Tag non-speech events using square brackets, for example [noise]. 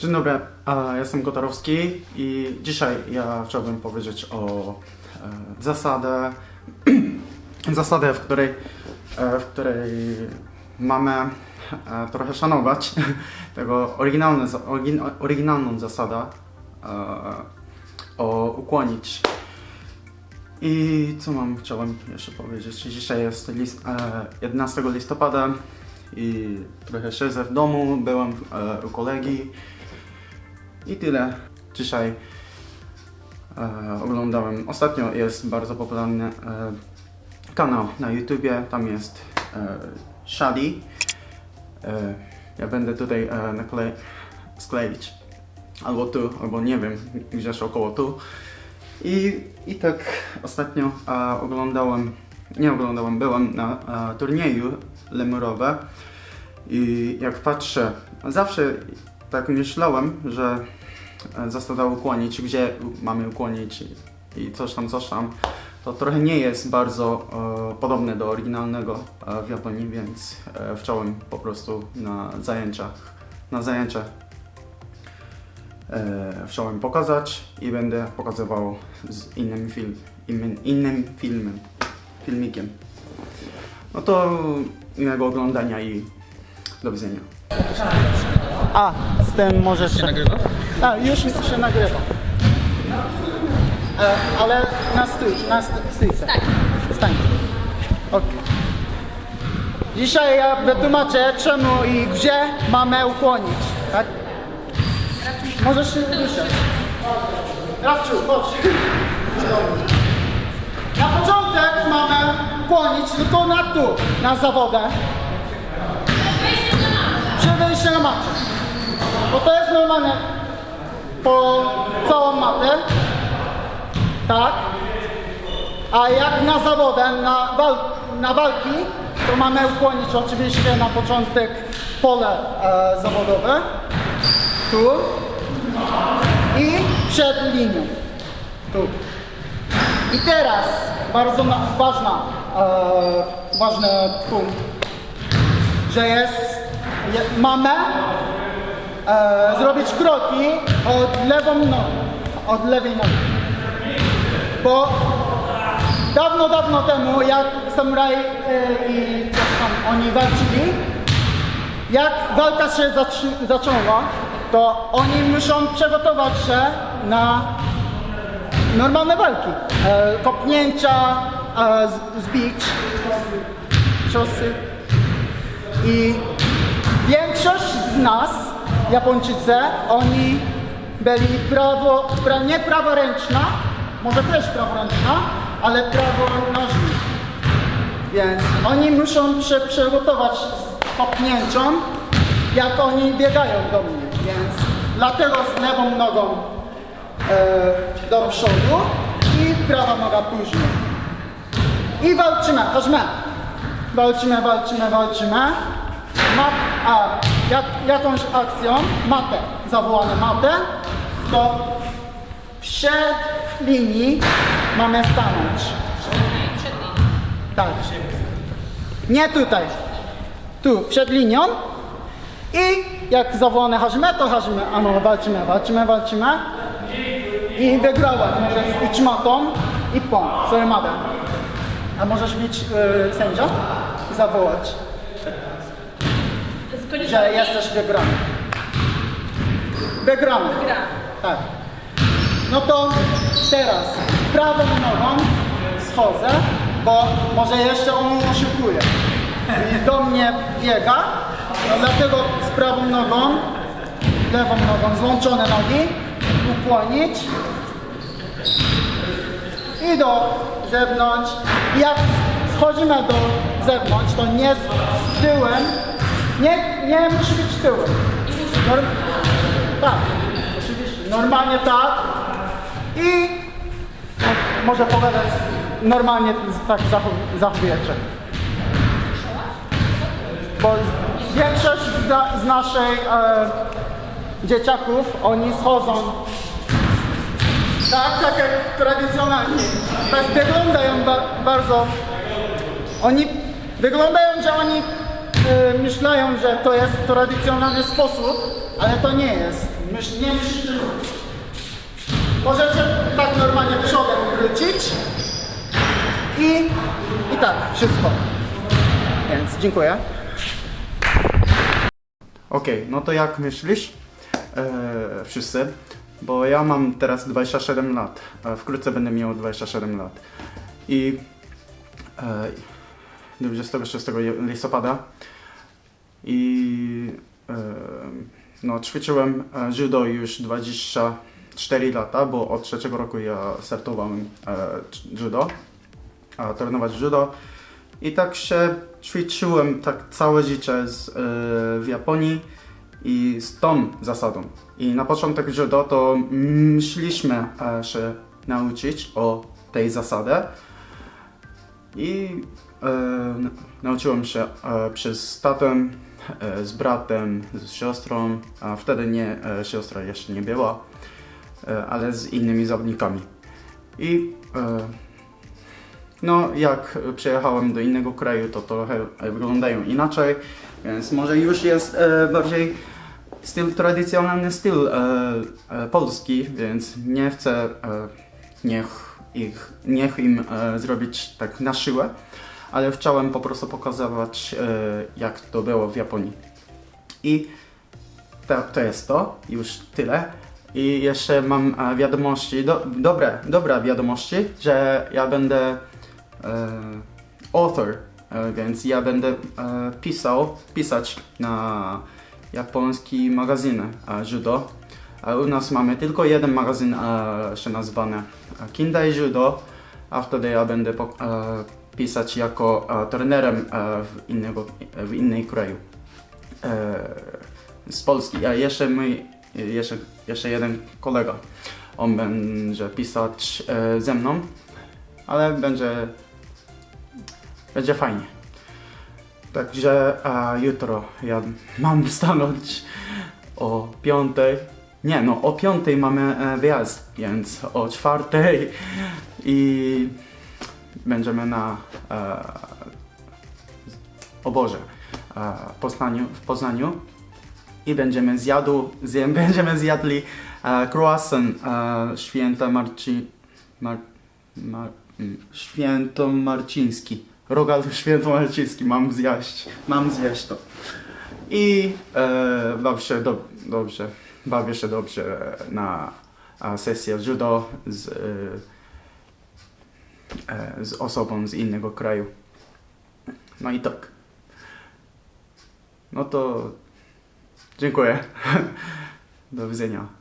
Dzień dobry, e, jestem Kotarowski i dzisiaj ja chciałbym powiedzieć o e, zasadę, [clears throat] zasadę, w której, e, w której mamy e, trochę szanować [laughs] tego oryginalne, oryginalną zasadę o ukłonić. I co mam chciałem jeszcze powiedzieć? Dzisiaj jest list, e, 11 listopada i trochę siedzę w domu, byłem u kolegi i tyle. Dzisiaj e, oglądałem, ostatnio jest bardzo popularny e, kanał na YouTubie, tam jest e, Shadi. E, ja będę tutaj e, naklej, skleić albo tu, albo nie wiem, gdzieś około tu. I, i tak ostatnio e, oglądałem, nie oglądałem, byłem na e, turnieju lemurowe i jak patrzę, zawsze tak myślałem, że e, zasada ukłonić, gdzie mamy ukłonić i, coś tam, coś tam, to trochę nie jest bardzo e, podobne do oryginalnego e, w Japonii, więc e, chciałem po prostu na zajęciach, na zajęciach e, pokazać i będę pokazywał z innym, film, innym, innym filmem, filmikiem. No to miłego oglądania i do widzenia. A, z tym możesz... Się nagrywa? A, już się nagrywa. E, ale na stój, na st- stójce. Tak. Stań. Okej. Dzisiaj ja wytłumaczę czemu i gdzie mamy ukłonić, tak? Możesz się ruszać. Rafciu, chodź. Na początek mamy ukłonić tylko na tu, na zawodę. Przy na matę. Bo to jest normalne po całą matę. Tak. A jak na zawodę, na, wal, na walki, to mamy ukłonić oczywiście na początek pole e, zawodowe. Tu. I przed linią. Tu. I teraz bardzo na, ważna, e, ważny punkt, że jest, je, mamy e, zrobić kroki od lewą nogą, od lewej nogi. Bo dawno, dawno temu, jak samuraj e, i coś tam oni walczyli, jak walka się zaczęła, to oni muszą przygotować się na normalne walki. E, kopnięcia, e, zbić, ciosy. I większość z nas, Japończycy, oni byli prawo, pra, nie praworęczna, może też praworęczna, ale prawonożni. Więc oni muszą się przygotować z kopnięcią, jak oni biegają do mnie. Więc dlatego z lewą nogą e, do przodu i prawa noga później. I walczymy, chodźmy. Walczymy, walczymy, walczymy. Ma, a jak, jakąś akcją, matę, zawołane matę, to przed linii mamy stanąć. Tak. Nie tutaj. Tu, przed linią. I jak zawołane hajime, to hajime. A no, walczymy, walczymy, walczymy. I wygrała. Możesz iść matą i pom, matę. A możesz być y, sędzia zawołać, że jesteś wygrany. Wygrany. Gra. Tak. No to teraz prawą nogą schodzę, bo może jeszcze on oszukuje. I do mnie biega, no dlatego z prawą nogą, lewą nogą, złączone nogi, ukłonić i do zewnątrz. Jak schodzimy do zewnątrz, to nie z tyłem, nie, nie musi być tyłem. Norm- tak. Normalnie tak. I no, może pogadać normalnie tak zachowujecie. Bo większość z, z naszej e, dzieciaków, oni schodzą tak, tak jak tradycjonalnie. Tak wyglądają ba bardzo. Oni wyglądają, że oni e, myślają, że to jest tradycjonalny sposób, ale to nie jest. Nie musicie Możecie tak normalnie przodem wrócić. I, I tak, wszystko. Więc dziękuję. Okej, no to jak myślisz? E, wszyscy? Bo ja mam teraz 27 lat. E, wkrótce będę miał 27 lat. I e, 26 listopada i e, no, ćwiczyłem e, judo już 24 lata, bo od trzeciego roku ja startowałem e, judo, a trenować judo. I tak się ćwiczyłem tak całe życie z, w Japonii i z tą zasadą. I na początek judo to myśleliśmy e, się nauczyć o tej zasadzie i nauczyłem się e, przez tatę, e, z bratem, z siostrą, a wtedy nie, e, siostra jeszcze nie była, e, ale z innymi zawodnikami. I e, no, jak przyjechałem do innego kraju, to trochę e, wyglądają inaczej, więc może już jest e, bardziej styl tradycjonalny styl e, e, polski, więc nie chcę e, niech, ich, niech im e, zrobić tak na siłę, ale chciałem po prostu pokazywać e, jak to było w Japonii. I to, to jest to, już tyle. I jeszcze mam e, wiadomości, do, dobre, dobre wiadomości, że ja będę e, author, e, więc ja będę e, pisał, pisać na japoński magazyn e, judo. A u nas mamy tylko jeden magazyn e, się nazwany e, Kindai Judo, a wtedy ja będę po, e, pisać jako e, trenerem e, w, innego, w innej kraju. E, z Polski, a jeszcze mój, jeszcze, jeszcze jeden kolega. On będzie pisać ze mną, ale będzie, będzie fajnie. Także jutro ja mam [laughs] stanąć o piątej. Nie, no o piątej mamy wyjazd, więc o czwartej i będziemy na e, oborze e, Poznaniu, w Poznaniu i będziemy zjadł, zje, [laughs] będziemy zjadli e, croissant e, święta Marci, Mar, Mar, mm, świętomarciński. Rogal [laughs] świętomarciński, mam zjeść, mam zjeść to. I e, bawię się do, dobrze, bawię się dobrze na e, sesję judo z, e, z osobą z innego kraju. No i tak. No to dziękuję. [laughs] Do widzenia.